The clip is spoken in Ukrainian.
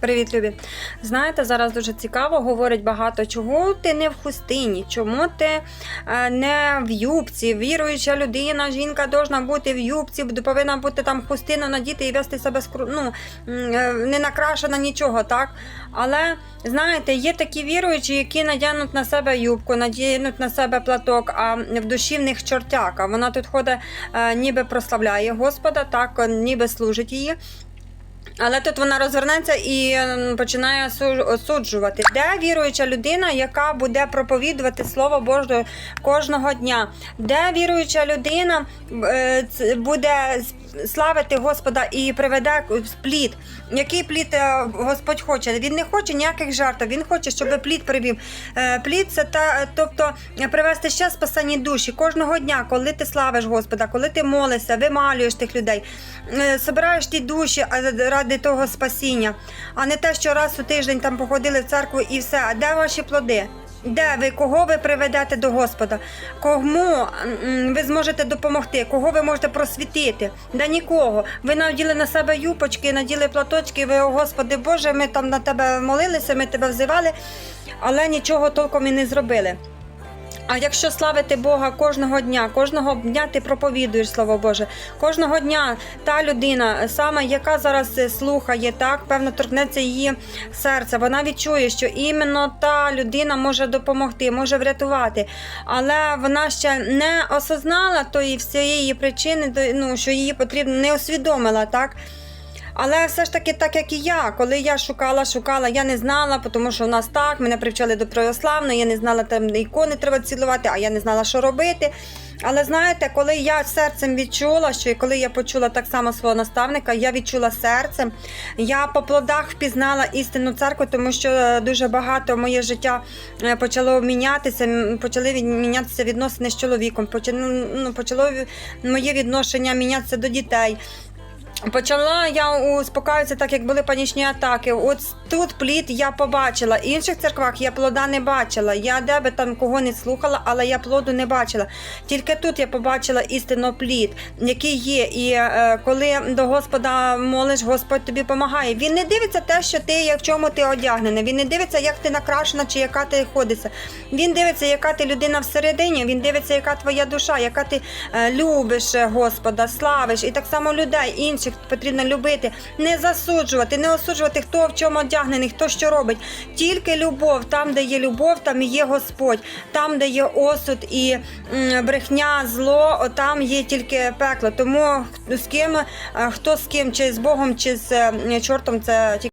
Привіт, Любі. Знаєте, зараз дуже цікаво, говорять багато, чого ти не в хустині, чому ти е, не в юбці. Віруюча людина, жінка должна бути в юбці, повинна бути там хустину надіти і вести себе ну, е, не накрашена нічого, так? Але знаєте, є такі віруючі, які надягнуть на себе юбку, надягнуть на себе платок, а в душі в них чортяка. Вона тут ходить, е, ніби прославляє Господа, так, ніби служить її. Але тут вона розвернеться і починає осуджувати. Де віруюча людина, яка буде проповідувати Слово Боже кожного дня? Де віруюча людина е, буде славити Господа і приведе плід? Який плід е, Господь хоче? Він не хоче ніяких жартів, він хоче, щоб плід привів. Е, Плід це та, тобто привести ще спасені душі кожного дня, коли ти славиш Господа, коли ти молишся, вималюєш тих людей, е, собираєш ті душі ради того спасіння, а не те, що раз у тиждень там походили в церкву і все. А де ваші плоди? Де ви, кого ви приведете до Господа? Кому ви зможете допомогти? Кого ви можете просвітити? Да нікого. Ви наділи на себе юпочки, наділи платочки. Ви, о Господи Боже, ми там на тебе молилися, ми тебе взивали, але нічого толком і не зробили. А якщо славити Бога кожного дня, кожного дня ти проповідуєш Слово Боже, кожного дня та людина, саме яка зараз слухає, так певно торкнеться її серце. Вона відчує, що іменно та людина може допомогти, може врятувати, але вона ще не осознала тої всієї причини, ну що її потрібно, не усвідомила так. Але все ж таки, так як і я, коли я шукала, шукала, я не знала, тому що у нас так, мене привчали до православної, я не знала, там ікони треба цілувати, а я не знала, що робити. Але знаєте, коли я серцем відчула, що і коли я почула так само свого наставника, я відчула серцем, я по плодах впізнала істинну церкву, тому що е, дуже багато моє життя е, почало мінятися, почали мінятися відносини з чоловіком, почало, ну, почало моє відношення мінятися до дітей. Почала я успокаюватися, так як були панічні атаки. От тут плід я побачила. В інших церквах я плода не бачила. Я де би там кого не слухала, але я плоду не бачила. Тільки тут я побачила істинно плід, який є. І е, коли до Господа молиш, Господь тобі допомагає. Він не дивиться те, що ти в чому ти одягнена. Він не дивиться, як ти накрашена чи яка ти ходишся. Він дивиться, яка ти людина всередині. Він дивиться, яка твоя душа, яка ти е, любиш Господа, славиш, і так само людей інших потрібно любити, не засуджувати, не осуджувати, хто в чому одягнений, хто що робить. Тільки любов, там, де є любов, там і є Господь, там, де є осуд і брехня, зло, там є тільки пекло. Тому з ким, е, хто з ким, чи з Богом, чи з е, чортом, це тільки.